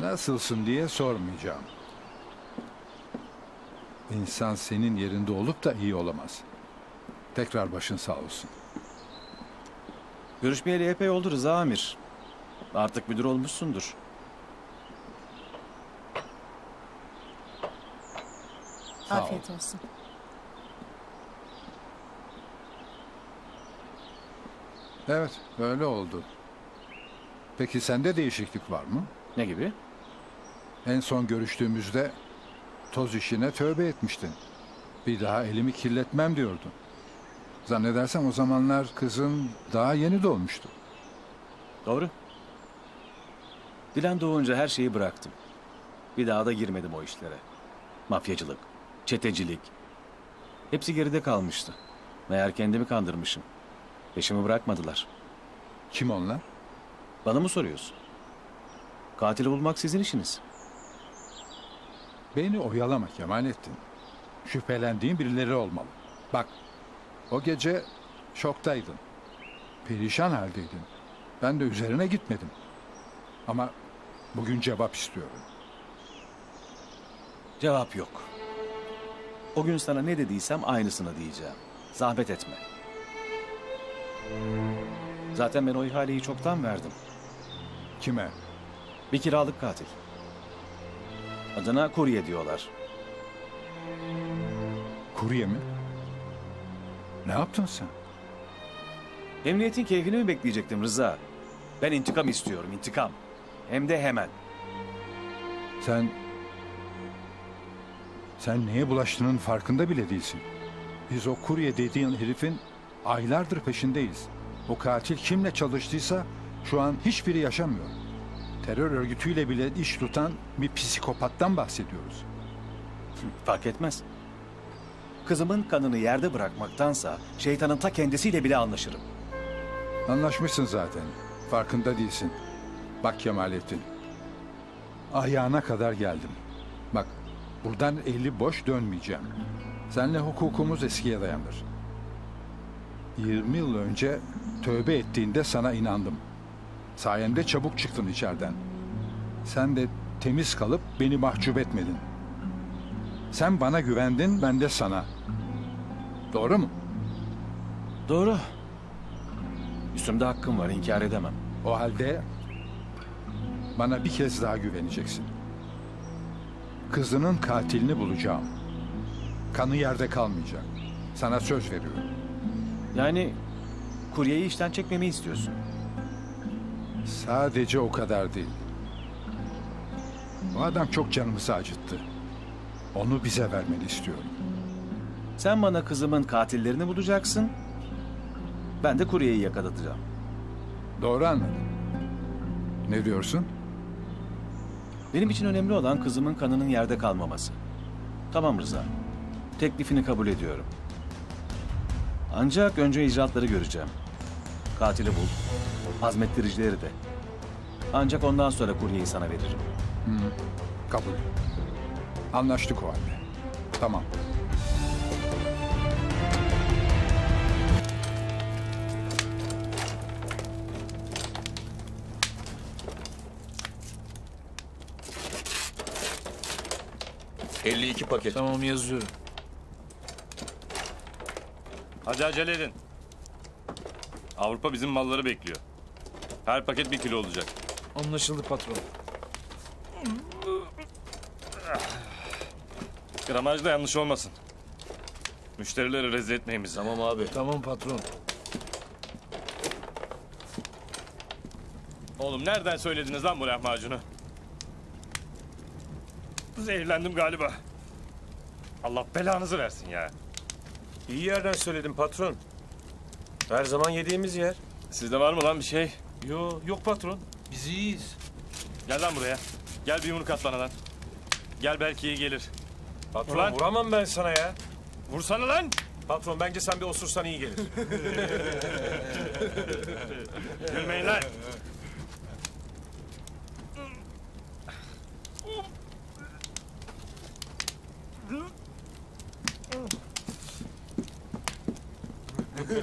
Nasılsın diye sormayacağım. İnsan senin yerinde olup da iyi olamaz. Tekrar başın sağ olsun. Görüşmeyeli epey oldu Rıza Amir. Artık müdür olmuşsundur. Sağ ol. Afiyet olsun. Evet, öyle oldu. Peki sende değişiklik var mı? Ne gibi? En son görüştüğümüzde toz işine tövbe etmiştin. Bir daha elimi kirletmem diyordun. Zannedersem o zamanlar kızın daha yeni doğmuştu. Doğru. Dilan doğunca her şeyi bıraktım. Bir daha da girmedim o işlere. Mafyacılık, çetecilik. Hepsi geride kalmıştı. Meğer kendimi kandırmışım. Peşimi bırakmadılar. Kim onlar? Bana mı soruyorsun? Katili bulmak sizin işiniz. Beni oyalama Kemalettin. Şüphelendiğin birileri olmalı. Bak, o gece şoktaydın. Perişan haldeydin. Ben de üzerine gitmedim. Ama bugün cevap istiyorum. Cevap yok. O gün sana ne dediysem aynısını diyeceğim. Zahmet etme. Zaten ben o ihaleyi çoktan verdim. Kime? Bir kiralık katil. Adına kurye diyorlar. Kurye mi? Ne yaptın sen? Emniyetin keyfini mi bekleyecektim Rıza? Ben intikam istiyorum, intikam. Hem de hemen. Sen... Sen neye bulaştığının farkında bile değilsin. Biz o kurye dediğin herifin aylardır peşindeyiz. O katil kimle çalıştıysa şu an hiçbiri yaşamıyor. Terör örgütüyle bile iş tutan bir psikopattan bahsediyoruz. Fark etmez. Kızımın kanını yerde bırakmaktansa şeytanın ta kendisiyle bile anlaşırım. Anlaşmışsın zaten. Farkında değilsin. Bak Kemalettin. Ayağına kadar geldim. Bak buradan eli boş dönmeyeceğim. Seninle hukukumuz eskiye dayanır. 20 yıl önce tövbe ettiğinde sana inandım. Sayende çabuk çıktın içeriden. Sen de temiz kalıp beni mahcup etmedin. Sen bana güvendin, ben de sana. Doğru mu? Doğru. Üstümde hakkım var, inkar edemem. O halde bana bir kez daha güveneceksin. Kızının katilini bulacağım. Kanı yerde kalmayacak. Sana söz veriyorum. Yani kuryeyi işten çekmemi istiyorsun. Sadece o kadar değil. O adam çok canımızı acıttı. Onu bize vermeni istiyorum. Sen bana kızımın katillerini bulacaksın. Ben de kuryeyi yakalatacağım. Doğru anladım. Ne diyorsun? Benim için önemli olan kızımın kanının yerde kalmaması. Tamam Rıza. Teklifini kabul ediyorum. Ancak önce icraatları göreceğim. Katili bul. Hazmettiricileri de. Ancak ondan sonra kuryeyi sana veririm. Kabul. Anlaştık o halde. Tamam. paket. Tamam yazıyorum. Hadi acele edin. Avrupa bizim malları bekliyor. Her paket bir kilo olacak. Anlaşıldı patron. Gramajda yanlış olmasın. Müşterileri rezil etmeyin bizi. Tamam abi. Tamam patron. Oğlum nereden söylediniz lan bu lahmacunu? Zehirlendim galiba. Allah belanızı versin ya. İyi yerden söyledim patron. Her zaman yediğimiz yer. Sizde var mı lan bir şey? Yo yok patron. Biz iyiyiz. Gel lan buraya. Gel bir yumruk at bana lan. Gel belki iyi gelir. Patron Ulan! vuramam ben sana ya. Vursana lan! Patron bence sen bir osursan iyi gelir. Gülmeyin lan! Allah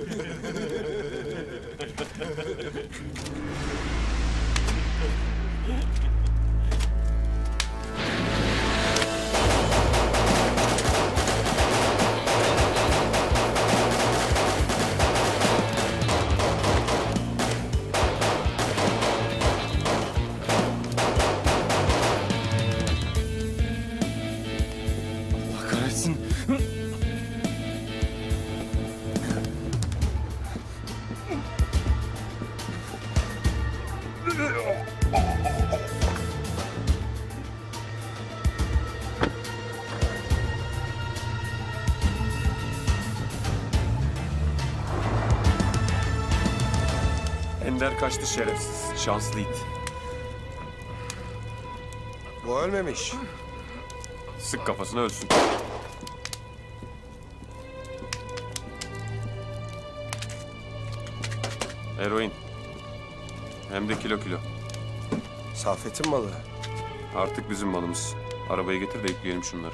kahretsin. Sefer kaçtı şerefsiz. Şanslı it. Bu ölmemiş. Sık kafasına ölsün. Eroin. Hem de kilo kilo. Safet'in malı. Artık bizim malımız. Arabayı getir de yükleyelim şunları.